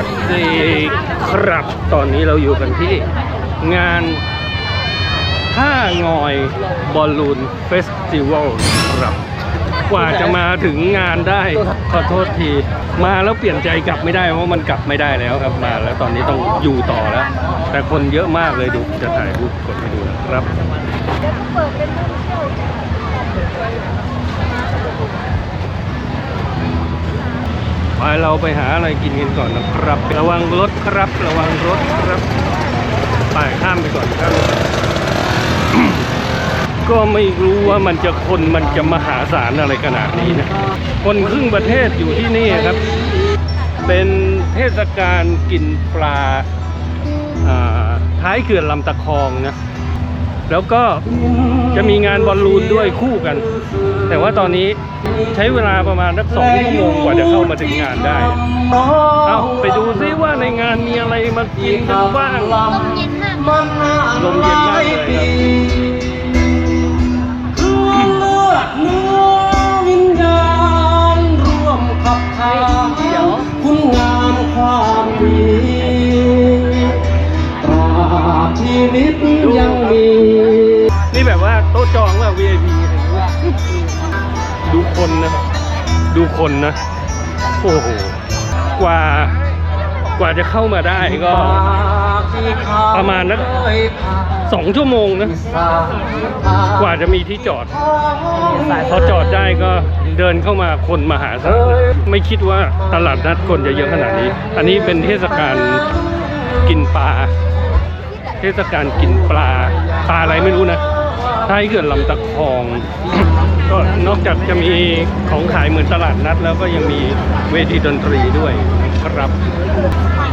วัสดีครับ ตอนนี้เราอยู่กันที่งานท่างอยบอลลูนเฟสติวัลครับ กว่าจะมาถึงงานได้ ขอโทษที มาแล้วเปลี่ยนใจกลับไม่ได้เพราะมันกลับไม่ได้แล้วครับมาแล้วตอนนี้ต้องอยู่ต่อแล้ว แต่คนเยอะมากเลยดูจะถ่ายรูปกดให้ดูนะครับ ไปเราไปหาอะไรกินกันก่อนนะครับ ระวังรถครับ ระวังรถครับไปข้ามไปก่อนครับก็ไม่รู้ว่ามันจะคนมันจะมหาศาลอะไรขนาดนี้นะ คนครึ่งประเทศอยู่ที่นี่ครับ เป็นเทศกาลกินปลาอ่าท้ายเขื่อนลำตะคองนะ แล้วก็ จะมีงานบอลลูนด้วยคู่กัน แต่ว่าตอนนี้ใช้เวลาประมาณสักสองชั่วโมงกว่าจะเข้ามาถึงงานได้ เอาไปดูซิว่าในงานมีอะไรมากินกันบ้างลมเย็นมากลมเย็นมากเลยครับ คนนะ โอ้โห กว่ากว่าจะเข้ามาได้ก็ประมาณนักสองชั่วโมงนะ กว่าจะมีที่จอด พอจอดได้ก็เดินเข้ามาคนมหาศาลนะไม่คิดว่าตลาดนัดคนจะเยอะขนาดนี้ อันนี้เป็นเทศกาลกินปลา เทศกาลกินปลา ปลาอะไรไม่รู้นะท้ายเขื่อนลำตะคอง ก็นอกจากจะมีของขายเหมือนตลาดนัด แล้วก็ยังมีเวทีดนตรีด้วยครับ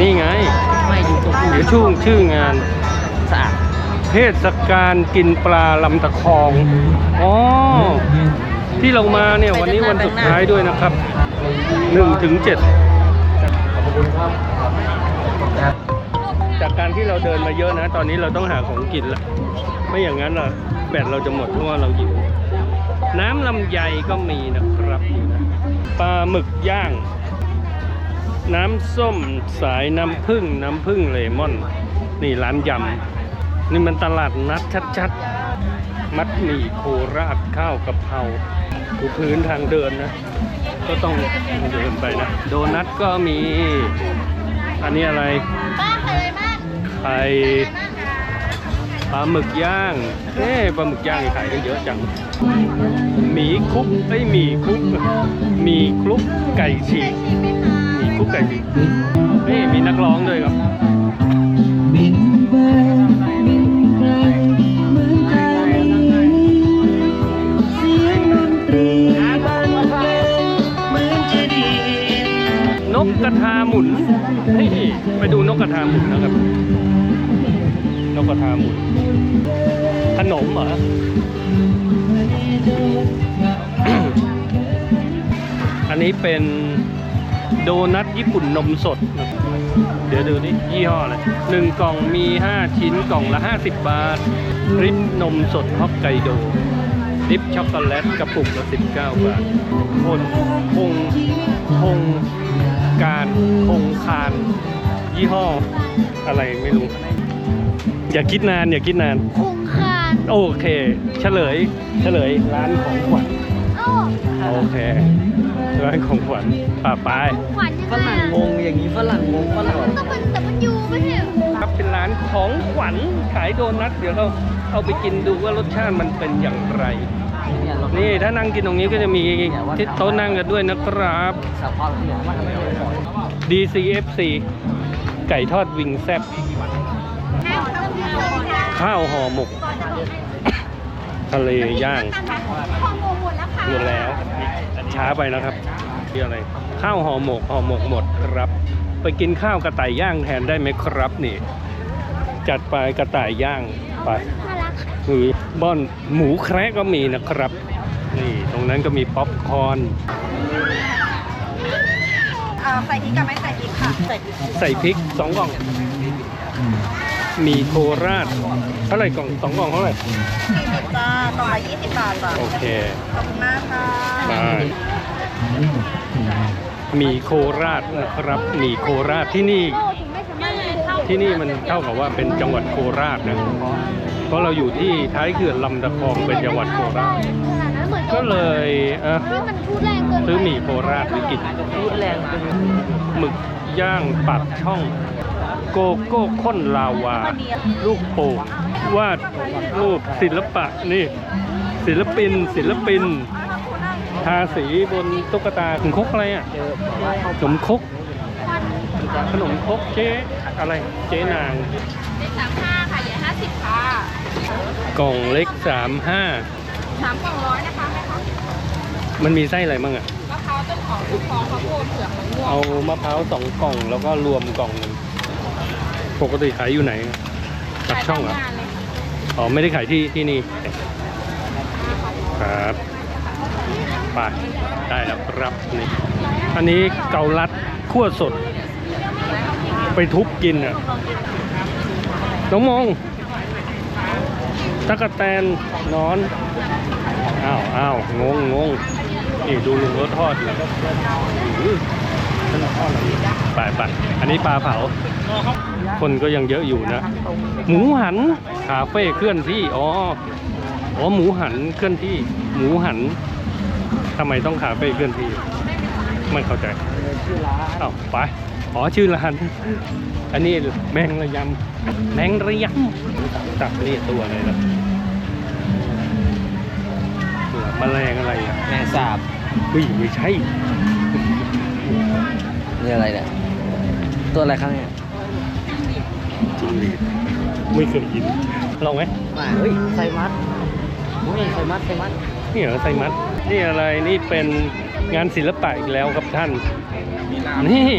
นี่ไงไม่อยู่ตรงเดี๋ยวช่วงชื่องาน สะอาดเทศกาลกินปลาลำตะคอง อ๋อ ที่เรามาเนี่ยวันนี้วันสุดท้ายด้วยนะครับ1ถึง7จากการที่เราเดินมาเยอะนะ ตอนนี้เราต้องหาของกินละ ไม่อย่างนั้นล่ะแบตเราจะหมดเพราะว่าเราหิว น้ำลำไยก็มีนะครับนี่นะปลาหมึกย่าง น้ำส้มสายน้ำผึ้งน้ำผึ้งเลมอน นี่ร้านยำนี่มันตลาดนัดชัดๆ มัดหมี่โคราชข้าวกะเพราดูพื้นทางเดินนะ ก็ต้องเดินไปนะ โดนัทก็มี อันนี้อะไรบ้านเลยมากไข่ ปลาหมึกย่างเอ๊ปลาหมึกย่างขายกันเยอะจัง หมีคลุกไอ้ยหมีคลุกหมีคลุกไก่ฉีกหมีคลุกไก่ฉีกนี่มีนักร้องด้วยครับนกกระทาหมุนเฮ้ยไปดูนกกระทาหมุนนะครับ นกกระทาหมุนขนมเหรออันนี้เป็นโดนัทญี่ปุ่นนมสด เดี๋ยวดูนี่ยี่ห้ออะไรหนึ่งกล่องมี 5 ชิ้นกล่องละ 50 บาทริปนมสดฮอกไกโดริปช็อกโกแลตกระปุกละ 19 บาทคนคงคงการคงคาน ยี่ห้ออะไรไม่รู้ อย่าคิดนาน อย่าคิดนาน คงคานโอเค เฉลย เฉลยร้านของขวัญเอ้าโอเคร้านของขวัญป่าไปขวัญยังฝไงรั่งงอะงอย่างนี้ฝรั่งงงฝรั่งก็มันแต่มันอยู่ไม่ใช่เหรอครับเป็นร้านของขวัญขายโดนัทเดี๋ยวเราเอาไปกินดูว่ารสชาติมันเป็นอย่างไร เนี่ยเรานี่ถ้านั่งกินตรงนี้ก็จะมีที่โต๊ะนั่งกันด้วยนะครับสภาพที่ว่าทำไมไม่บอก DCFC ไก่ทอดวิงแซบ ข้าวห่อหมก ทะเลย่างข้อมูลหมดแล้วค่ะหมดแล้ว ช้าไปนะครับที่อะไร ข้าวห่อหมกห่อหมกหมดครับ ไปกินข้าวกระต่ายย่างแทนได้ไหมครับนี่ จัดไปกระต่ายย่างไปน่ารักหรือบ้อนหมูแคระก็มีนะครับ นี่ตรงนั้นก็มีป๊อปคอร์นอ่าใส่พริกกับไม่ใส่พริกค่ะ ใส่พริกใส่พริกสองกล่อง มีโคราชเท่าไหร่กล่องสองกล่องเท่าไหร่จ้ากล่องละยี่สิบบาทจ้ะโอเคขอบคุณมากค่ะได้หมีโคราชนะครับหมีโคราชที่นี่โลถึงไม่สามารถเดินเข้าที่นี่มันเท่ากับว่าเป็นจังหวัดโคราชนะเพราะเราอยู่ที่ท้ายเขื่อนลำตะคองเป็นจังหวัดโคราชขนาดนั้นเหมือนก็เลยเออที่มันพูดแรงเกินไปซื้อหมี่โคราชหรือกินหมึกย่างปากช่อง โกโก้ข้นลาวา ลูกโป่งวาดรูปศิลปะนี่ ศิลปิน ศิลปิน ทาสีบนตุ๊กตาขนมครกอะไรอะขนมครกขนมครกเจ๊อะไรเจ๊นางเล็กสามห้าค่ะใหญ่ห้าสิบค่ะกล่องเล็กสามห้าสามกล่องร้อยนะคะแม่คะมันมีไส้อะไรบ้างอะมะพร้าวต้นหอมลูกฟองข้าวโพดเผือกมะม่วงเอามะพร้าวสองกล่องแล้วก็รวมกล่องหนึ่ง ปกติขายอยู่ไหนปักช่องเหรอ ขายตามงานเลยค่ะอ๋อ ไม่ได้ขายที่ที่นี่ ครับไปได้แล้วครับนี่อันนี้เกาลัดขั้วสด ไปทุบกินอะ น้องมองตะกะแตนนอน อ้าวอ้าวงงงงนี่ดูลุงรถทอดอยู่อื้อฉันทอดอะไรไปไปอันนี้ปลาเผา คนก็ยังเยอะอยู่นะ หมูหันคาเฟ่เคลื่อนที่ อ๋อ อ๋อ หมูหันเคลื่อนที่ หมูหันทำไมต้องคาเฟ่เคลื่อนที่ ไม่เข้าใจเอ้าไป อ๋อ ชื่อร้าน อันนี้แมงระยำแมงระยำจับนี่ตัวอะไรล่ะตัวแมลงอะไรอะแมงสาบอุ้ยไม่ใช่ นี่อะไรเนี่ย ตัวอะไรครับเนี่ย จิงหรีดไม่เคยกินลองไหมมาเฮ้ยไซมัสอุ้ยไซมัสไซมัสนี่เหรอไซมัสนี่อะไรนี่เป็นงานศิลปะอีกแล้วครับท่านนี่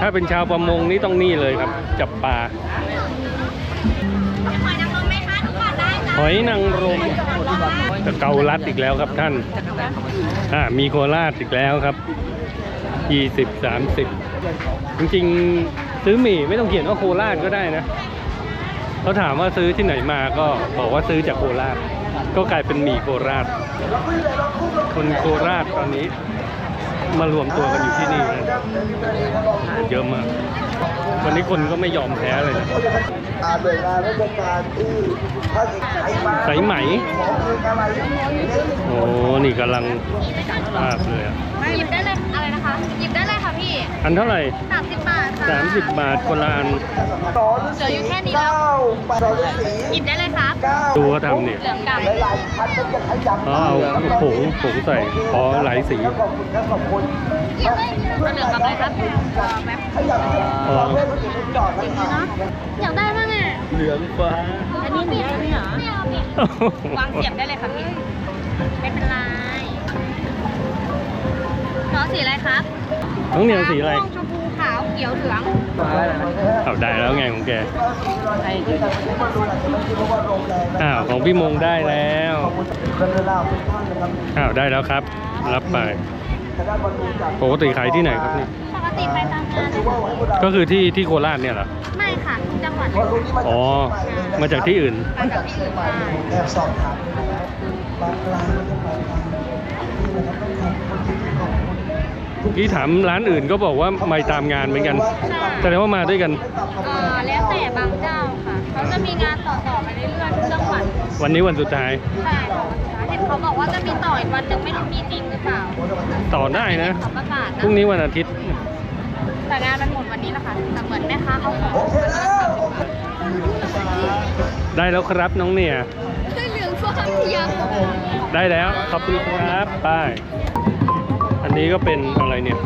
ถ้าเป็นชาวประมงนี่ต้องนี่เลยครับ จับปลาหอยนางรมไหมคะทุกคนได้จ้ะหอยนางรมกับเกาลัดอีกแล้วครับท่านอ่ามีโคราชอีกแล้วครับ 20 30 จริงๆ ซื้อหมี่ไม่ต้องเขียนว่าโคราชก็ได้นะเขาถามว่าซื้อที่ไหนมาก็บอกว่าซื้อจากโคราช ก็กลายเป็นหมี่โคราช คนโคราชตอนนี้ มารวมตัวกันอยู่ที่นี่นะเยอะมาก วันนี้คนก็ไม่ยอมแพ้เลยนะหน่วยงานราชการที่สายไหมขอคืนอะไรโอ้ นี่กำลังภาพเลยอะ อันเท่าไหร่ สามสิบบาทค่ะ30 บาทคนละอันสอนเหลืออยู่แค่นี้แล้วเก้าแปดสอนสีหยิบได้เลยครับเก้าดูเขาทำเนี่ยเหลืองดำหลายๆพันมันจะขยับอ๋อเอาผงผงใส่อ๋อหลายสีขอบคุณครับขอบคุณเหลืองกับอะไรครับแป๊บขยับขยับอ๋อเพื่อนคนอื่นจอดนะครับอยากได้บ้างอะเหลืองฟ้า อันนี้เปลี่ยนไหมเหรอไม่เอาเปลี่ยนวางเสียบได้เลยค่ะพี่ไม่เป็นไรน้องสีอะไรครับ น้องเหนียวสีอะไร ม่วงชมพูขาวเขียวเหลืองเอาได้แล้วไงของแก อ้าวของพี่มงได้แล้วเรื่องราวทุกท่านนะครับอ้าวได้แล้วครับ รับไปคณะบรรลุจากปกติขายที่ไหนครับนี่ปกติไปตามงานว่าให้พวกเราก็คือที่ที่โคราชเนี่ยเหรอไม่ค่ะทุกจังหวัดเพราะรุ่นนี้มาจากอ๋อมาจากที่อื่น มาจากที่อื่นใหม่ค่ะแอบสอบถามบางร้านก็บางร้านนี่นะครับต้องขอบคุณที่ขอบคุณ เมื่อกี้ถามร้านอื่นก็บอกว่าไม่ตามงานเหมือนกันแสดงว่ามาด้วยกันเอ่อแล้วแต่บางเจ้าค่ะ เขาจะมีงานต่อๆไปเรื่อยๆทุกจังหวัดวันนี้วันสุดท้ายใช่ค่ะเห็นเขาบอกว่าจะมีต่ออีกวันหนึ่งไม่รู้มีจริงหรือเปล่าต่อได้นะเขาประกาศพรุ่งนะนี้วันอาทิตย์ แต่งานมันหมดวันนี้แล้วค่ะแต่เหมือนแม่ค้าเขาขอโอเคแล้วได้แล้วครับน้องเนี่ย เหลืองฟ้ายังได้แล้วขอบคุณครับป้ายอั นนี้ก็เป็นอะไรเนี่ย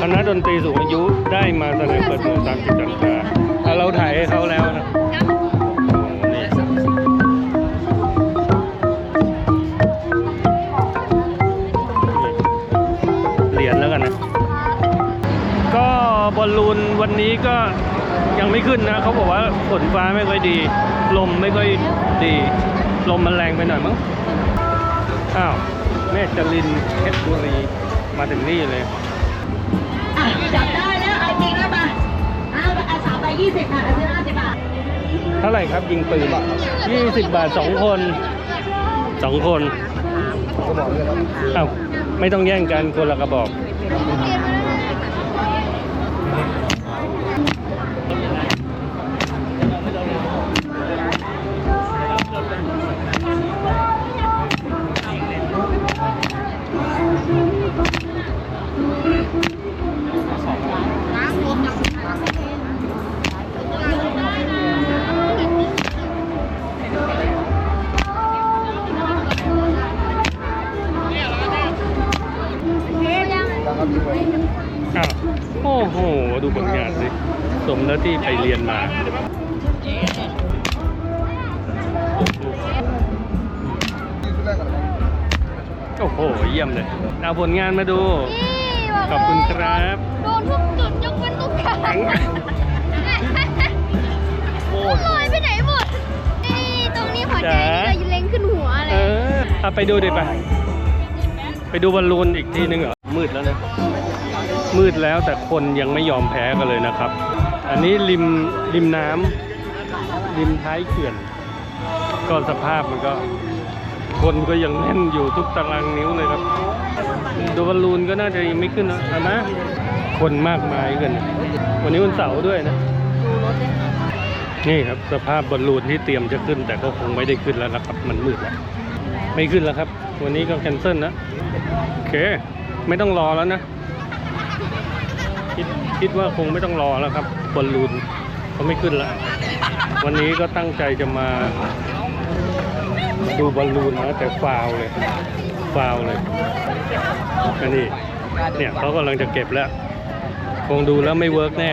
คณะดนตรีสูงอายุได้มาแสดงเปิดตัวตามกิจกรรมอะเราถ่ายให้เขาแล้วนะเหรียญแล้วกันนะ ก็บอลลูนวันนี้ก็ยังไม่ขึ้นนะเขาบอกว่าฝนฟ้าไม่ค่อยดี ลมไม่ค่อยดี ลมมันแรงไปหน่อยมั้งอ้าว แม่จรินเพชรบุรีมาถึงนี่เลยจับได้แล้วเอาจริงแล้วมาเอาเอาสามใบยี่สิบค่ะเอาซื้อห้าสิบบาทเท่าไหร่ครับยิงปืน20 บาทสองคนสองคนอ้าวไม่ต้องแย่งกันคนละกระบอกอ้ สมแล้วที่ไปเรียนมาโอ้โห เยี่ยมเลยเอาผลงานมาดู ขอบคุณครับโดนทุกจุดยกเว้นทุกทางลอยไปไหนหมดนี่ตรงนี้หัวใจนี่เลยเล็งขึ้นหัวเลเอยอเอาไปดูดิไปไปดูบอลลูนอีกทีนึงเหรอ มืดแล้วนะ มืดแล้วแต่คนยังไม่ยอมแพ้กันเลยนะครับ อันนี้ริมริมน้ำริมท้ายเขื่อน ก็สภาพมันก็ คนก็ยังแน่นอยู่ทุกตารางนิ้วเลยครับดูบอลลูนก็น่าจะยังไม่ขึ้นนะเห็นไหมคนมากมายกัน วันนี้วันเสาร์ด้วยนะ นี่ครับสภาพบอลลูนที่เตรียมจะขึ้น แต่ก็คงไม่ได้ขึ้นแล้วนะครับ มันมืดแล้วไม่ขึ้นแล้วครับ วันนี้ก็แคนเซิลนะโอเค ไม่ต้องรอแล้วนะ คิดคิดว่าคงไม่ต้องรอแล้วครับบอลลูนเขาไม่ขึ้นแล้ววันนี้ก็ตั้งใจจะมา ดูบอลลูนนะแต่ฟาวเลยฟาวเลยอันนี้เนี่ยเขากำลังจะเก็บแล้ว คงดูแล้วไม่เวิร์กแน่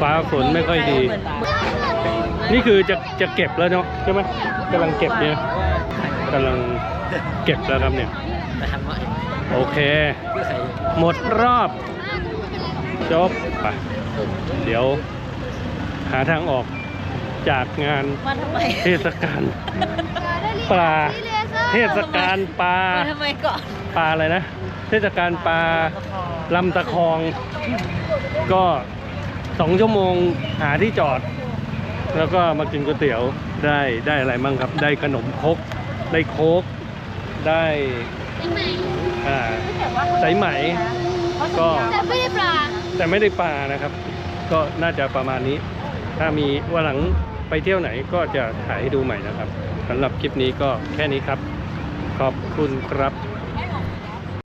ฟ้าฝนไม่ค่อยดี นี่คือจะจะเก็บแล้วเนาะใช่ไหมกำลังเก็บเนี่ยกำลัง เก็บแล้วครับเนี่ยโอเค หมดรอบ จบไปเดี๋ยว หาทางออกจากงานมาทำไมเทศกาลปลา เทศกาลปลา มาทำไมก่อนปลาอะไรนะ เทศกาลปลาลำตะคอง ก็สองชั่วโมงหาที่จอด แล้วก็มากินก๋วยเตี๋ยวได้ได้อะไรมั่งครับ ได้ขนมครกได้โค้ก ได้อ่าสายไหมก็แต่ไม่ได้ปลาแต่ไม่ได้ปลานะครับ ก็น่าจะประมาณนี้ ถ้ามีวันหลังไปเที่ยวไหนก็จะถ่ายให้ดูใหม่นะครับสำหรับคลิปนี้ก็แค่นี้ครับ ขอบคุณครับ